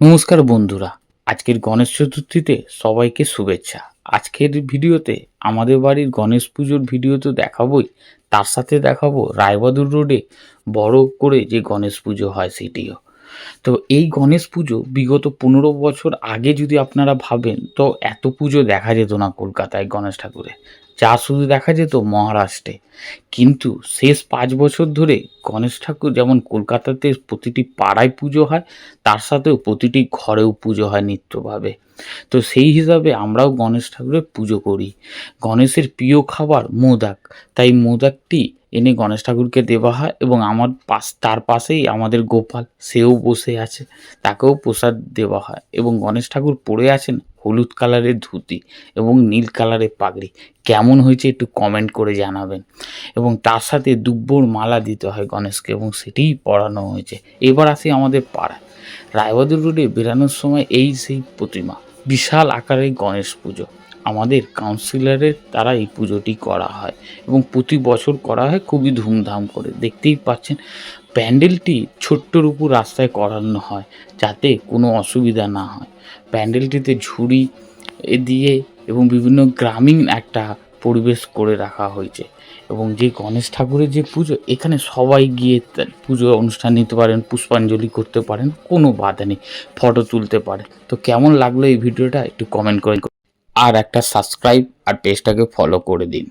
নমস্কার বন্ধুরা। আজকের গণেশ চতুর্থীতে সবাইকে শুভেচ্ছা। আজকের ভিডিওতে আমাদের বাড়ির গণেশ পুজোর ভিডিও তো দেখাবোই। তার সাথে দেখাবো রায়বাদুর রোডে বড় করে যে গণেশ পুজো হয় সেটিও। তো এই গণেশ পুজো বিগত পনেরো বছর আগে যদি আপনারা ভাবেন, তো এত পুজো দেখা যেত না কলকাতায় গণেশ ঠাকুরের। যা শুধু দেখা যেত মহারাষ্ট্রে। কিন্তু শেষ পাঁচ বছর ধরে গণেশ ঠাকুর যেমন কলকাতাতে প্রতিটি পাড়ায় পুজো হয়, তার সাথেও প্রতিটি ঘরেও পুজো হয় নিত্যভাবে। তো সেই হিসাবে আমরাও গণেশ ঠাকুরের পুজো করি। গণেশের প্রিয় খাবার মোদাক। তাই মোদাকটি এনে গণেশ ঠাকুরকে দেওয়া হয় এবং আমার পাশ, তার পাশেই আমাদের গোপাল, সেও বসে আছে, তাকেও প্রসাদ দেওয়া হয় এবং গণেশ ঠাকুর পড়ে আছেন হলুদ কালারের ধুতি এবং নীল কালারের পাগড়ি। কেমন হয়েছে একটু কমেন্ট করে জানাবেন। এবং তার সাথে দুব্বর মালা দিতে হয় গণেশকে এবং সেটিই পড়ানো হয়েছে। এবার আসি আমাদের পাড়ায়। রায়বাদুর রোডে বেরানোর সময় এই সেই প্রতিমা, বিশাল আকারের গণেশ পুজো। আমাদের কাউন্সিলরের দ্বারা এই পুজোটি করা হয় এবং প্রতি বছর করা হয় খুবই ধুমধাম করে। দেখতেই পাচ্ছেন, প্যান্ডেলটি ছোট্টর উপর রাস্তায় করানো হয় যাতে কোনো অসুবিধা না হয়। প্যান্ডেলটিতে ঝুড়ি এ দিয়ে এবং বিভিন্ন গ্রামীণ একটা পরিবেশ করে রাখা হয়েছে এবং যে গণেশ ঠাকুরের যে পুজো, এখানে সবাই গিয়ে পুজো অনুষ্ঠান নিতে পারেন, পুষ্পাঞ্জলি করতে পারেন, কোনো বাধা নেই ফটো তুলতে পারেন তো কেমন লাগল এই ভিডিওটা একটু কমেন্ট করে আর একটা সাবস্ক্রাইব আর পেজটাকে ফলো করে দিন।